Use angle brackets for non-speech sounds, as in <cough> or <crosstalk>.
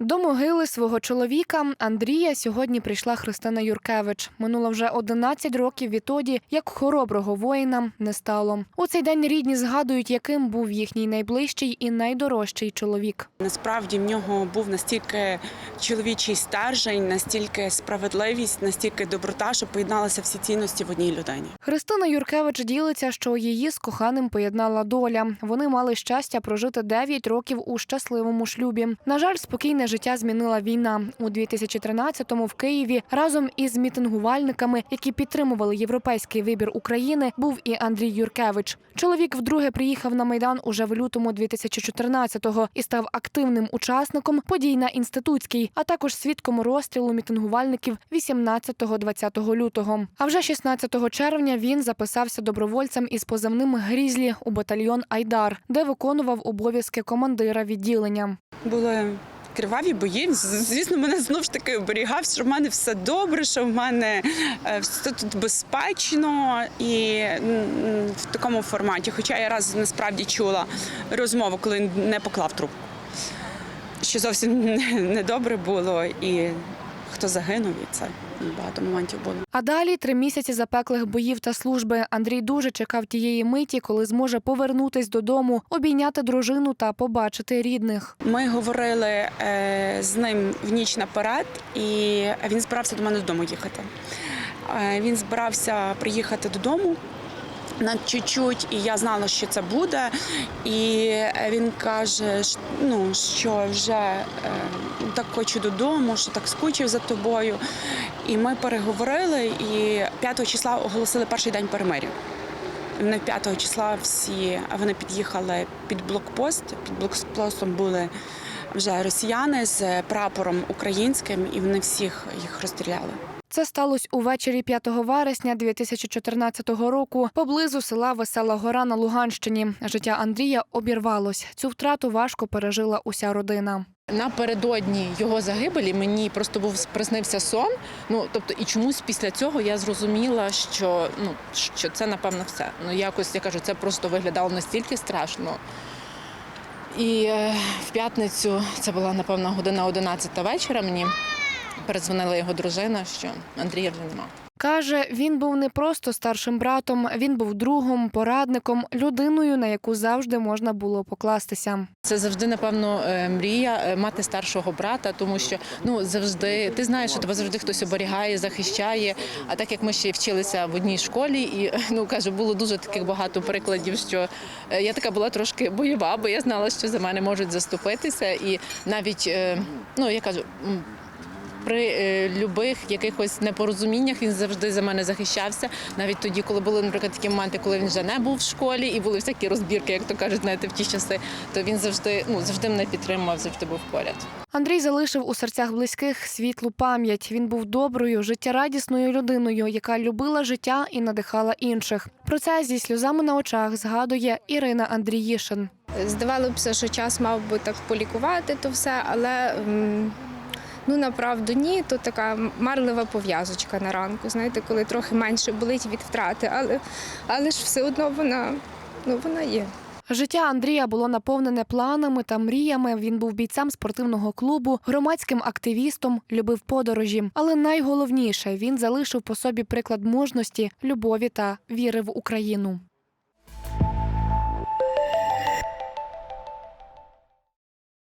До могили свого чоловіка Андрія сьогодні прийшла Христина Юркевич. Минуло вже 11 років відтоді, як хороброго воїна не стало. У цей день рідні згадують, яким був їхній найближчий і найдорожчий чоловік. Насправді в нього був настільки чоловічий стержень, настільки справедливість, настільки доброта, що поєдналися всі цінності в одній людині. Христина Юркевич ділиться, що її з коханим поєднала доля. Вони мали щастя прожити 9 років у щасливому шлюбі. На жаль, спокійне життя змінила війна. У 2013-му в Києві разом із мітингувальниками, які підтримували європейський вибір України, був і Андрій Юркевич. Чоловік вдруге приїхав на майдан уже в лютому 2014-го і став активним учасником подій на інститутській, а також свідком розстрілу мітингувальників 18-20 лютого. А вже 16 червня він записався добровольцем із позивним Грізлі у батальйон Айдар, де виконував обов'язки командира відділення. Були криваві бої. Звісно, мене знову ж таки оберігав, що в мене все добре, що в мене е, все тут безпечно і в такому форматі. Хоча я раз насправді чула розмову, коли не поклав трубку. Що зовсім <laughs> не- недобре було, і хто загинув, і це багато моментів було. А далі три місяці запеклих боїв та служби. Андрій дуже чекав тієї миті, коли зможе повернутись додому, обійняти дружину та побачити рідних. Ми говорили е, з ним в ніч наперед, і він збирався до мене додому їхати. Е, він збирався приїхати додому. На чуть-чуть, і я знала, що це буде. І він каже, ну, що вже е, так хочу додому, що так скучив за тобою. І ми переговорили, і 5 числа оголосили перший день перемир'я. Вони 5 числа всі вони під'їхали під блокпост. Під блокпостом були вже росіяни з прапором українським, і вони всіх їх розстріляли. Це сталося увечері 5 вересня 2014 року поблизу села Весела Гора на Луганщині. Життя Андрія обірвалось. Цю втрату важко пережила уся родина. Напередодні його загибелі мені просто був приснився сон. Ну тобто, і чомусь після цього я зрозуміла, що ну що це напевно все. Ну якось я кажу, це просто виглядало настільки страшно. І е, в п'ятницю це була напевно година 11 вечора. Мені передзвонила його дружина, що Андрія вже нема. Каже, він був не просто старшим братом, він був другом, порадником, людиною, на яку завжди можна було покластися. Це завжди, напевно, е, мрія е, мати старшого брата, тому що ну завжди ти знаєш, що тебе завжди хтось оберігає, захищає. А так як ми ще вчилися в одній школі, і <laughs> ну кажу, було дуже таких багато прикладів, що е, я така була трошки бойова, бо я знала, що за мене можуть заступитися. І навіть ну я кажу. При е, любих якихось непорозуміннях він завжди за мене захищався. Навіть тоді, коли були, наприклад, такі моменти, коли він вже не був в школі, і були всякі розбірки, як то кажуть, знаєте, в ті часи, то він завжди ну завжди мене підтримував, завжди був поряд. Андрій залишив у серцях близьких світлу пам'ять. Він був доброю, життєрадісною людиною, яка любила життя і надихала інших. Про це зі сльозами на очах згадує Ірина Андріїшин. Здавалося, що час мав би так полікувати то все, але ну направду ні, то така марлива пов'язочка на ранку. Знаєте, коли трохи менше болить від втрати, але, але ж все одно вона, ну, вона є. Життя Андрія було наповнене планами та мріями. Він був бійцем спортивного клубу, громадським активістом, любив подорожі. Але найголовніше він залишив по собі приклад мужності, любові та віри в Україну.